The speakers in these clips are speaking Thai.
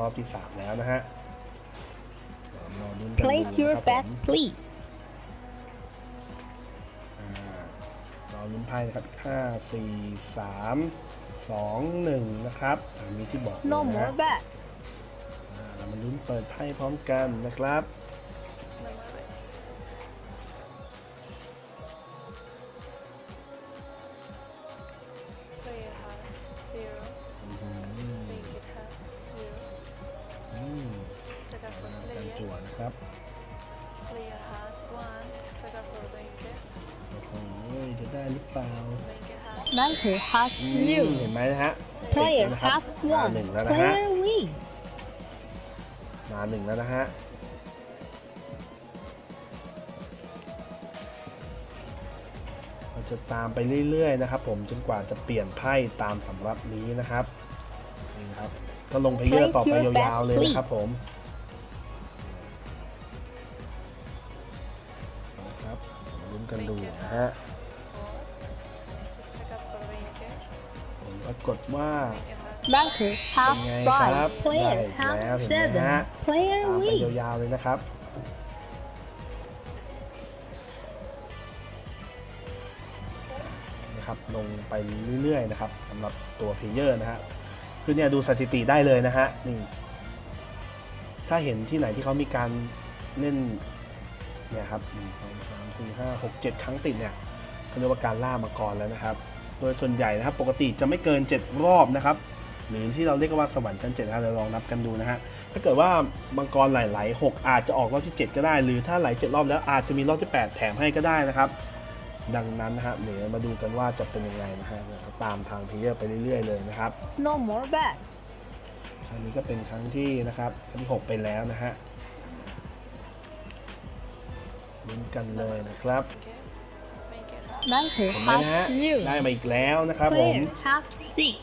รอบที่สามแล้วนะฮะรอลุ้นกันดู Place your นะครับผม bets, please. อ่ารอลุ้นไพ่นะครับห้าสี่สามสองหนึ่งนะครับอ่ามีที่บอก No เลยนะ more bet. อ่าเรามาลุ้นเปิดไพ่พร้อมกันนะครับ ครับ Player has one. Check out for banker. โอ้โหจะได้หรือเปล่า Banker has Banker has อืม zero. เห็นไหมนะฮะ Player นะครับ has มา one. หนึ่งแล้วนะฮะ Player win. มาหนึ่งแล้วนะฮะ เราจะตามไปเรื่อยๆนะครับผมจนกว่าจะเปลี่ยนไพ่ตามสำรับนี้นะครับนี่นะครับ ก็ลงเพลเยอร์ Place ต่อไป your ยาว bets, ๆ เลยนะครับ please. ผม กันดูนะฮะ four. Check out for banker. ผลปรากฏว่า Banker has Banker เป็น has ไงครับ five. Player ได้อีกแล้ว has เห็นไหม seven. ฮะ Player ตามไป win. ยาวๆเลยนะครับ นะครับ ลงไปเรื่อยๆนะครับสำหรับตัวเพลเยอร์นะฮะ คือเนี่ยดูสถิติได้เลยนะฮะ นี่ ถ้าเห็นที่ไหนที่เขามีการเล่น เนี่ยครับหนึ่งสองสามสี่ห้าหกเจ็ดครั้งติดเนี่ยเขาเรียกว่าการล่ามาก่อนแล้วนะครับ โดยส่วนใหญ่นะครับปกติจะไม่เกิน 7 รอบนะครับ หรือที่เราเรียกว่าสวรรค์ชั้นเจ็ดนะครับเราลองนับกันดูนะฮะถ้าเกิดว่ามังกรไหลๆ6อาจจะออกรอบที่ 7 ก็ได้ หรือถ้าไหล7รอบแล้วอาจจะมีรอบที่ 8 แถมให้ก็ได้นะครับ ดังนั้นนะฮะเดี๋ยวมาดูกันว่าจะเป็นยังไงนะฮะเราตามทางเพลเยอร์ไปเรื่อยๆเลยนะครับ No more bet. ครั้งนี้ก็เป็นครั้งที่นะครับครั้งที่ 6 ไปแล้วนะฮะ ลุ้นกันเลยนะครับ banker. Banker has Banker เห็นไหม has นะฮะ zero. ได้มาอีกแล้วนะครับผม Player has six.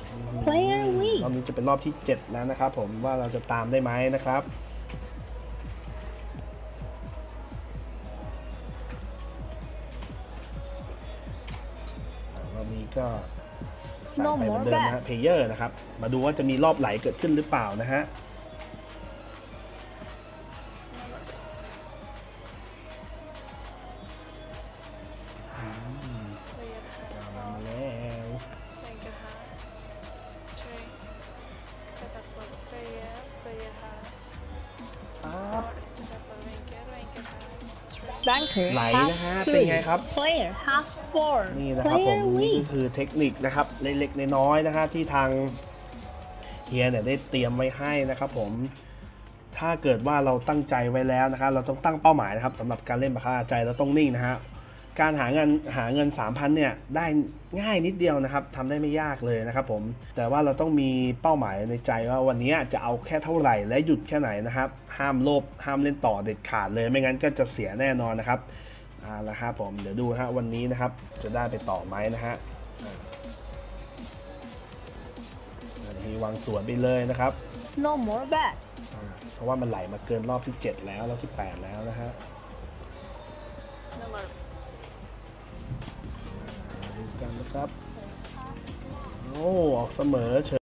Player ร win. อบนี้จะเป็นรอบที่ 7 แล้วนะครับผมว่าเราจะตามได้ไหมนะครับรอบนี้ก็ใส่ No ไปเหมือน more เดิมนะฮะ bet. เพลเยอร์นะครับ มาดูว่าจะมีรอบไหลเกิดขึ้นหรือเปล่านะฮะ Banker ไหล has นะฮะเป็น three. ไงครับ Player has four. นี่นะครับผม Player นี่ win. ก็คือเทคนิคนะครับเล็กๆน้อยๆนะฮะที่ทางเฮียเนี่ยได้เตรียมไว้ให้นะครับผมถ้าเกิดว่าเราตั้งใจไว้แล้วนะครับเราต้องตั้งเป้าหมายนะครับสำหรับการเล่นบาคาราใจเราต้องนิ่งนะฮะ การหาเงินหาเงิน 3,000เนี่ยได้ง่ายนิดเดียวนะครับทำได้ไม่ยากเลยนะครับผมแต่ว่าเราต้องมีเป้าหมายในใจว่าวันนี้จะเอาแค่เท่าไหร่และหยุดแค่ไหนนะครับ ห้ามโลภห้ามเล่นต่อเด็ดขาดเลยไม่งั้นก็จะเสียแน่นอนนะครับเอาละครับผมเดี๋ยวดูนะฮะวันนี้นะครับ จะได้ไปต่อไหมนะฮะอ่าอันนี้วางสวนไปเลยนะครับ No more bet. อ่าเพราะว่ามันไหลมาเกินรอบที่ 7 แล้วรอบที่ 8 แล้วนะฮะ No more. ครับ โอ้ออกเสมอเฉย